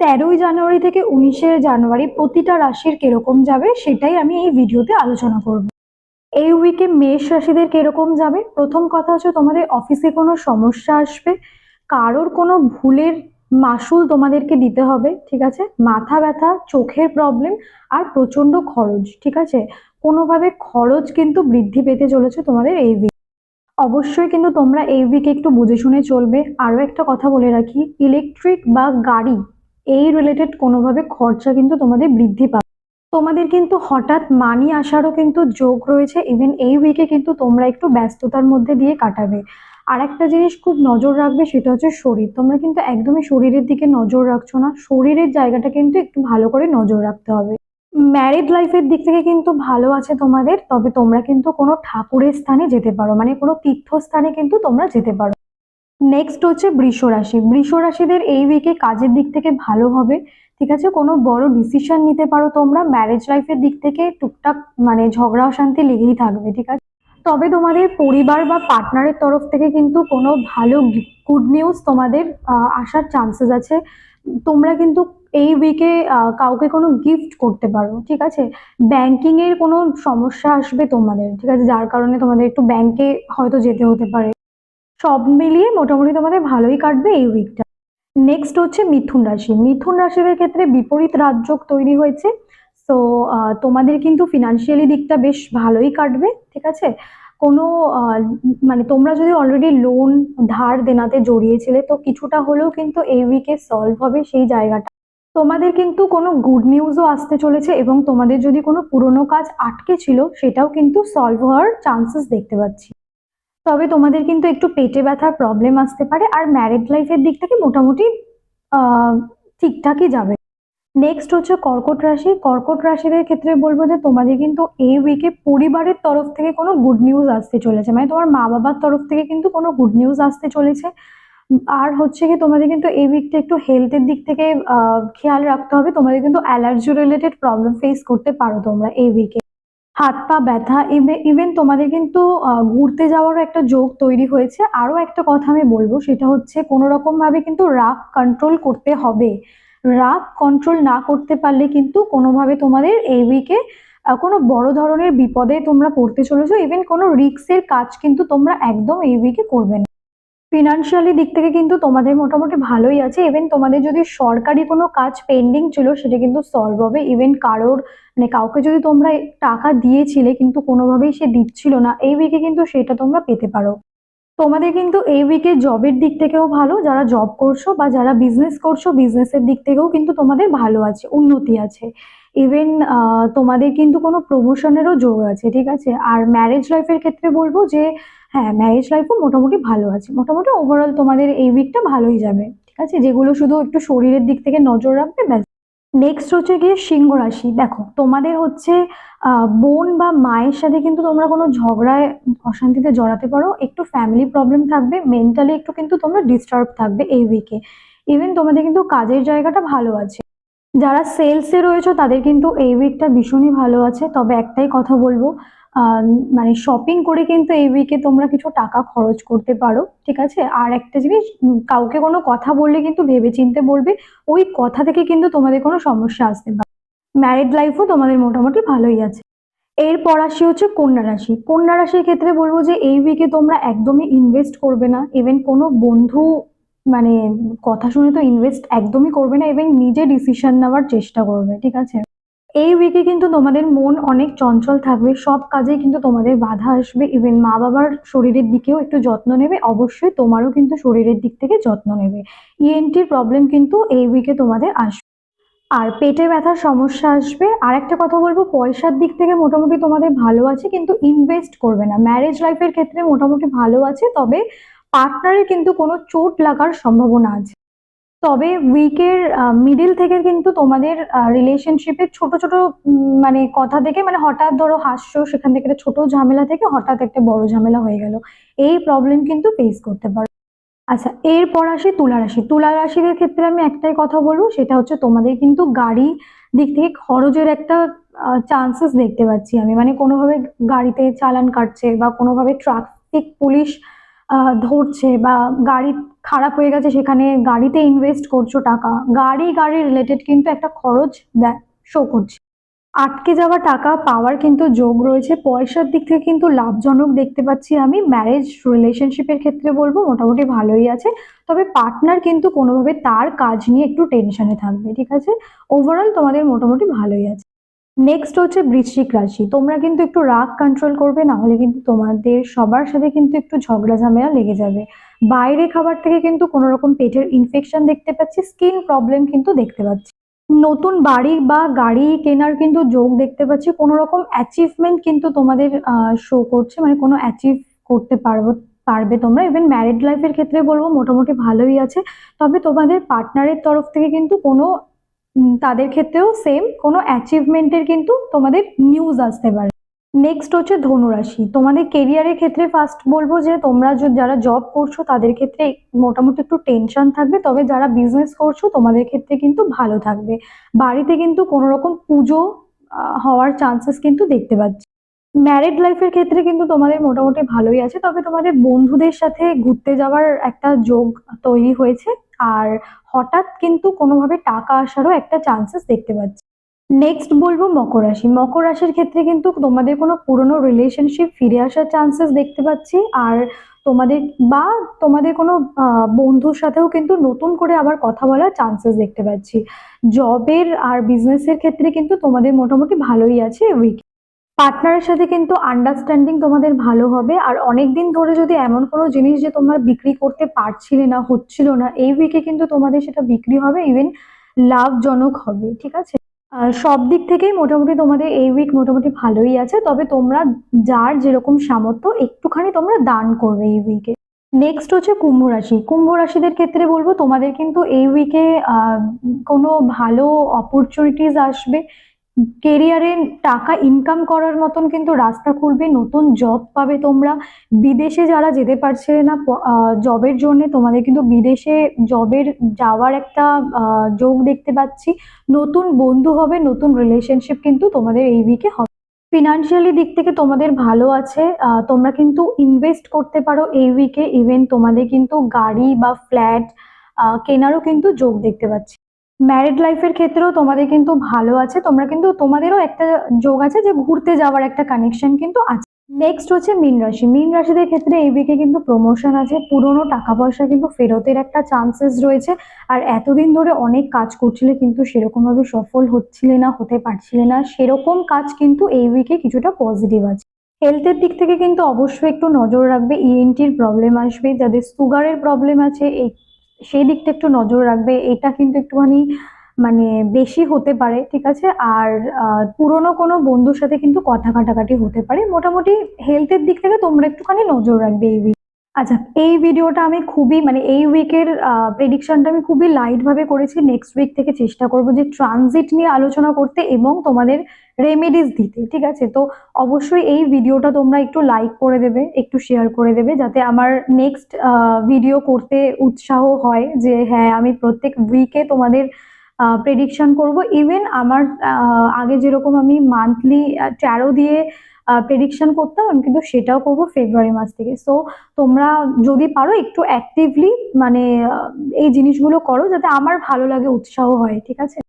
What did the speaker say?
তেরোই জানুয়ারি থেকে উনিশে জানুয়ারি প্রতিটা রাশির কীরকম যাবে সেটাই আমি এই ভিডিওতে আলোচনা করব। এই উইকে মেষ রাশিদের কীরকম যাবে? প্রথম কথা হচ্ছে তোমাদের অফিসে কোনো সমস্যা আসবে, কারোর কোনো ভুলের মাসুল তোমাদেরকে দিতে হবে, ঠিক আছে? মাথা ব্যথা, চোখের প্রবলেম আর প্রচণ্ড খরচ, ঠিক আছে? কোনোভাবে খরচ কিন্তু বৃদ্ধি পেতে চলেছে তোমাদের এই উইক অবশ্যই কিন্তু তোমরা এই উইকে একটু বুঝে শুনে চলবে। আরও একটা কথা বলে রাখি ইলেকট্রিক বা গাড়ি এই রিলেটেড কোনোভাবে খরচা কিন্তু তোমাদের বৃদ্ধি পাবে। তোমাদের কিন্তু হঠাৎ মানি আসারও কিন্তু যোগ রয়েছে ইভেন এই উইকে কিন্তু তোমরা একটু ব্যস্ততার মধ্যে দিয়ে কাটাবে। আর একটা জিনিস খুব নজর রাখবে সেটা হচ্ছে শরীর। তোমরা কিন্তু একদমই শরীরের দিকে নজর রাখছো না, শরীরের জায়গাটা কিন্তু একটু ভালো করে নজর রাখতে হবে। ম্যারিড লাইফের দিক থেকে কিন্তু ভালো আছে তোমাদের, তবে তোমরা কিন্তু কোনো ঠাকুরের স্থানে যেতে পারো মানে কোনো তীর্থস্থানে কিন্তু তোমরা যেতে পারো। নেক্সট হচ্ছে বৃষ রাশি। বৃষ রাশিদের এই উইকে কাজের দিক থেকে ভালো হবে, ঠিক আছে? কোনো বড় ডিসিশন নিতে পারো তোমরা ম্যারেজ লাইফের দিক থেকে টুকটাক মানে ঝগড়া অশান্তি লেগেই থাকবে, ঠিক আছে? তবে তোমাদের পরিবার বা পার্টনারের তরফ থেকে কিন্তু কোনো ভালো গুড নিউজ তোমাদের আসার চান্সেস আছে। তোমরা কিন্তু এই উইকে কাউকে কোনো গিফট করতে পারো, ঠিক আছে? ব্যাংকিং এর কোনো সমস্যা আসবে তোমাদের, ঠিক আছে? যার কারণে তোমাদের একটু ব্যাংকে হয়তো যেতে হতে পারে। সব মিলিয়ে মোটামুটি তোমাদের ভালোই কাটবে এই উইকটা নেক্সট হচ্ছে মিথুন রাশি। মিথুন রাশিদের ক্ষেত্রে বিপরীত রাজযোগ তৈরি হয়েছে। সো তোমাদের কিন্তু ফিনান্সিয়ালি দিকটা বেশ ভালোই কাটবে, ঠিক আছে? কোনো মানে তোমরা যদি অলরেডি লোন ধার দেনাতে জড়িয়েছিলে, তো কিছুটা হলেও কিন্তু এই উইকে সলভ হবে সেই জায়গাটা। তোমাদের কিন্তু কোনো গুড নিউজও আসতে চলেছে এবং তোমাদের যদি কোনো পুরনো কাজ আটকে ছিল, সেটাও কিন্তু সলভ হওয়ার চান্সেস দেখতে পাচ্ছি। তবে তোমাদের কিন্তু একটু পেটে ব্যথার প্রবলেম আসতে পারে আর ম্যারিড লাইফের দিক থেকে মোটামুটি ঠিকঠাকই যাবে। নেক্সট হচ্ছে কর্কট রাশি। কর্কট রাশিদের ক্ষেত্রে বলব যে তোমাদের কিন্তু এই উইকে পরিবারের তরফ থেকে কোনো গুড নিউজ আসতে চলেছে। মানে তোমার মা বাবার তরফ থেকে কিন্তু কোনো গুড নিউজ আসতে চলেছে। আর হচ্ছে কি তোমাদের কিন্তু এই উইকটা একটু হেলথের দিক থেকে খেয়াল রাখতে হবে। তোমাদের কিন্তু অ্যালার্জি রিলেটেড প্রবলেম ফেস করতে পারো তোমরা এই উইকে হাত পা ব্যথা ইভেন তোমাদের কিন্তু ঘুরতে যাওয়ারও একটা যোগ তৈরি হয়েছে। আরও একটা কথা আমি বলব, সেটা হচ্ছে কোনো রকমভাবে কিন্তু রাগ কন্ট্রোল করতে হবে। রাগ কন্ট্রোল না করতে পারলে কিন্তু কোনোভাবে তোমাদের এই উইকে কোনো বড় ধরনের বিপদে তোমরা পড়তে চলেছো। ইভেন কোনো রিক্সের কাজ কিন্তু তোমরা একদম এই উইকে করবে না। ফিনান্সিয়ালি দিক থেকে কিন্তু তোমাদের মোটামুটি ভালোই আছে। ইভেন তোমাদের যদি সরকারি কোনো কাজ পেন্ডিং ছিল, সেটা কিন্তু সলভ হবে। ইভেন কারোর মানে কাউকে যদি তোমরা টাকা দিয়েছিলে, কিন্তু কোনোভাবেই সে দিচ্ছিল না। এই উইকে কিন্তু সেটা তোমরা পেতে পারো। তোমাদের কিন্তু এই উইকে জবের দিক থেকেও ভালো। যারা জব করছ বা যারা বিজনেস করছ বিজনেসের দিক থেকেও কিন্তু তোমাদের ভালো আছে, উন্নতি আছে। ইভেন তোমাদের কিন্তু কোনো প্রমোশনেরও যোগ আছে, ঠিক আছে? আর ম্যারেজ লাইফের ক্ষেত্রে বলব যে হ্যাঁ ম্যারেজ লাইফও মোটামুটি ভালো আছে। মোটামুটি ওভারঅল তোমাদের এই উইকটা ভালোই যাবে, ঠিক আছে? যেগুলো শুধু একটু শরীরের দিক থেকে নজর রাখবে নেক্সট হচ্ছে গিয়ে সিংহ রাশি। দেখো, তোমাদের হচ্ছে বোন বা মায়ের সাথে কিন্তু তোমরা কোনো ঝগড়ায় অশান্তিতে জড়াতে পারো। একটু ফ্যামিলি প্রবলেম থাকবে মেন্টালি একটু কিন্তু তোমরা ডিস্টার্ব থাকবে এই উইকে ইভেন তোমাদের কিন্তু কাজের জায়গাটা ভালো আছে। যারা সেলসে রয়েছে, তাদের কিন্তু এই উইকটা ভীষণই ভালো আছে। তবে একটাই কথা বলব মানে শপিং করে কিন্তু এই উইকে তোমরা কিছু টাকা খরচ করতে পারো, ঠিক আছে? আর একটা জিনিস কাউকে কোনো কথা বললে কিন্তু ভেবেচিন্তে বলবে, ওই কথা থেকে কিন্তু তোমাদের কোনো সমস্যা আসতে পারে ম্যারিড লাইফও তোমাদের মোটামুটি ভালোই আছে। এরপর আসি হচ্ছে কন্যা রাশি। কন্যা রাশির ক্ষেত্রে বলব যে এই উইকে তোমরা একদমই ইনভেস্ট করবে না ইভেন কোনো বন্ধু মানে কথা শুনে তো ইনভেস্ট একদমই করবে না এবং নিজে ডিসিশন নেওয়ার চেষ্টা করবে, ঠিক আছে? এই উইকে কিন্তু তোমাদের মন অনেক চঞ্চল থাকবে, সব কাজে কিন্তু তোমাদের বাধা আসবে। ইভেন মা বাবার শরীরের দিকেও একটু যত্ন নেবে, অবশ্যই তোমারও কিন্তু শরীরের দিক থেকে যত্ন নেবে। ইএনটির প্রবলেম কিন্তু এই উইকে তোমাদের আসবে আর পেটে ব্যথার সমস্যা আসবে। আর একটা কথা বলব, পয়সার দিক থেকে মোটামুটি তোমাদের ভালো আছে, কিন্তু ইনভেস্ট করবে না। ম্যারেজ লাইফের ক্ষেত্রে মোটামুটি ভালো আছে, তবে পার্টনারের কিন্তু কোনো চোট লাগার সম্ভাবনা আছে। তবে উইকের মিডিল থেকে কিন্তু তোমাদের রিলেশনশিপের ছোট ছোট মানে কথা থেকে মানে হঠাৎ ধরো হাস্য, সেখান থেকে একটা ছোট ঝামেলা থেকে হঠাৎ একটা বড় ঝামেলা হয়ে গেল। এই প্রবলেম কিন্তু ফেস করতে পারো। আচ্ছা এরপর আসি তুলা রাশি। তুলা রাশিদের ক্ষেত্রে আমি একটাই কথা বলব, সেটা হচ্ছে তোমাদের কিন্তু গাড়ি দিক থেকে খরচের একটা চান্সেস দেখতে পাচ্ছি আমি। মানে কোনোভাবে গাড়িতে চালান কাটছে বা কোনোভাবে ট্রাফিক পুলিশ ধরছে বা গাড়ি খারাপ হয়ে গেছে, সেখানে গাড়িতে ইনভেস্ট করছ টাকা, গাড়ি গাড়ি রিলেটেড কিন্তু একটা খরচ শো করছে। আটকে যাওয়া টাকা পাওয়ার কিন্তু যোগ রয়েছে, পয়সার দিক থেকে কিন্তু লাভজনক দেখতে পাচ্ছি আমি ম্যারেজ রিলেশনশিপের ক্ষেত্রে বলব, মোটামুটি ভালোই আছে, তবে পার্টনার কিন্তু কোনোভাবে তার কাজ নিয়ে একটু টেনশনে থাকবে, ঠিক আছে? ওভারঅল তোমাদের মোটামুটি ভালোই আছে। নেক্সট হচ্ছে বৃশ্চিক রাশি। তোমরা কিন্তু একটু রাগ কন্ট্রোল করবে, না হলে কিন্তু তোমাদের সবার সাথে কিন্তু একটু ঝগড়া ঝামেলা লেগে যাবে। বাইরে খাবার থেকে কিন্তু কোনো রকম পেটের ইনফেকশন দেখতে পাচ্ছি স্কিন প্রবলেম কিন্তু দেখতে পাচ্ছি। নতুন বাড়ি বা গাড়ি কেনার কিন্তু যোগ দেখতে পাচ্ছি কোনো রকম অ্যাচিভমেন্ট কিন্তু তোমাদের শো করছে মানে কোনো অ্যাচিভ করতে পারব, পারবে তোমরা। ইভেন ম্যারিড লাইফের ক্ষেত্রে বলব, মোটামুটি ভালোই আছে। তবে তোমাদের পার্টনারের তরফ থেকে কিন্তু কোনো তাদের ক্ষেত্রেও সেম কোনো অ্যাচিভমেন্টের কিন্তু তোমাদের নিউজ আসতে পারে। নেক্সট হচ্ছে ধনুরাশি। তোমাদের কেরিয়ারের ক্ষেত্রে ফার্স্ট বলব যে, তোমরা যারা জব করছ, তাদের ক্ষেত্রে মোটামুটি একটু টেনশন থাকবে। তবে যারা বিজনেস করছ, তোমাদের ক্ষেত্রে কিন্তু ভালো থাকবে। বাড়িতে কিন্তু কোনো রকম পুজো হওয়ার চান্সেস কিন্তু দেখতে পাচ্ছি। ম্যারিড লাইফের ক্ষেত্রে কিন্তু তোমাদের মোটামুটি ভালোই আছে। তবে তোমাদের বন্ধুদের সাথে ঘুরতে যাওয়ার একটা যোগ তৈরি হয়েছে। আর হঠাৎ কিন্তু কোনোভাবে টাকা আসারও একটা চান্সেস দেখতে পাচ্ছি। নেক্সট বলব মকর রাশি। মকর রাশির ক্ষেত্রে কিন্তু তোমাদের কোনো পুরনো রিলেশনশিপ ফিরে আসার চান্সেস দেখতে পাচ্ছি। আর তোমাদের বা তোমাদের কোনো বন্ধুর সাথেও কিন্তু নতুন করে আবার কথা বলার চান্সেস দেখতে পাচ্ছি। জবের আর বিজনেসের ক্ষেত্রে কিন্তু তোমাদের মোটামুটি ভালোই আছে। উইক পার্টনারের সাথে কিন্তু আন্ডারস্ট্যান্ডিং তোমাদের ভালো হবে। আর অনেক দিন ধরে যদি এমন কোনো জিনিস যে তোমরা বিক্রি করতে পারছিলে না, হচ্ছিল না, এই উইকে কিন্তু তোমাদের সেটা বিক্রি হবে ইভেন লাভজনক হবে, ঠিক আছে? সব দিক থেকেই মোটামুটি তোমাদের এই উইক মোটামুটি ভালোই আছে, তবে তোমরা যার যেরকম সামর্থ্য, একটুখানি তোমরা দান করবে এই উইকে নেক্সট হচ্ছে কুম্ভ রাশি। কুম্ভ রাশিদের ক্ষেত্রে বলব, তোমাদের কিন্তু এই উইকে কোনো ভালো অপরচুনিটিস আসবে। কেরিয়ারে টাকা ইনকাম করার মতন কিন্তু রাস্তা খুলবে, নতুন জব পাবে তোমরা। বিদেশে যারা যেতে পারছিলে না জবের জন্য তোমাদের কিন্তু বিদেশে জবের যাওয়ার একটা যোগ দেখতে পাচ্ছি। নতুন বন্ধু হবে, নতুন রিলেশনশিপ কিন্তু তোমাদের এই উইকে হবে। ফিনান্সিয়ালি দিক থেকে তোমাদের ভালো আছে তোমরা কিন্তু ইনভেস্ট করতে পারো এই উইকে ইভেন তোমাদের কিন্তু গাড়ি বা ফ্ল্যাট কেনারও কিন্তু যোগ দেখতে পাচ্ছি। ম্যারিড লাইফের ক্ষেত্রেও তোমাদের কিন্তু ভালো আছে। তোমরা কিন্তু তোমাদেরও একটা যোগ আছে যে ঘুরতে যাওয়ার একটা কানেকশন কিন্তু আছে। নেক্সট হচ্ছে মীন রাশি। মীন রাশিদের ক্ষেত্রে এই উইকে কিন্তু প্রমোশন আছে। পুরনো টাকা পয়সা কিন্তু ফেরতের একটা চান্সেস রয়েছে। আর এতদিন ধরে অনেক কাজ করছিলে কিন্তু সেরকমভাবে সফল হচ্ছিলে না, হতে পারছিলে না। সেরকম কাজ কিন্তু এই উইকে কিছুটা পজিটিভ আছে। হেলথের দিক থেকে কিন্তু অবশ্যই একটু নজর রাখবে। ইএনটির প্রবলেম আসবে। যাদের সুগারের প্রবলেম আছে, এই সেই দিকটা একটু নজর রাখবে, এটা কিন্তু একটুখানি মানে বেশি হতে পারে, ঠিক আছে? আর পুরনো কোনো বন্ধুর সাথে কিন্তু কথা কাটাকাটি হতে পারে। মোটামুটি হেলথের দিক থেকে তোমরা একটুখানি নজর রাখবে এই আচ্ছা এই ভিডিওটা আমি খুবই মানে এই উইকের প্রেডিকশনটা আমি খুবই লাইট ভাবে করেছি। নেক্সট উইক থেকে চেষ্টা করব যে ট্রানজিট নিয়ে আলোচনা করতে এবং তোমাদের রেমেডিস দিতে, ঠিক আছে? তো অবশ্যই এই ভিডিওটা তোমরা একটু লাইক করে দেবে, একটু শেয়ার করে দেবে, যাতে আমার নেক্সট ভিডিও করতে উৎসাহ হয় যে হ্যাঁ আমি প্রত্যেক উইকে তোমাদের প্রেডিকশন করব। ইভেন আমার আগে যেরকম আমি মান্থলি ট্যারো দিয়ে প্রেডিকশন করতাম, আমি কিন্তু সেটাও করব ফেব্রুয়ারি মাস থেকে। সো তোমরা যদি পারো একটু অ্যাক্টিভলি মানে এই জিনিসগুলো করো যাতে আমার ভালো লাগে, উৎসাহ হয়, ঠিক আছে?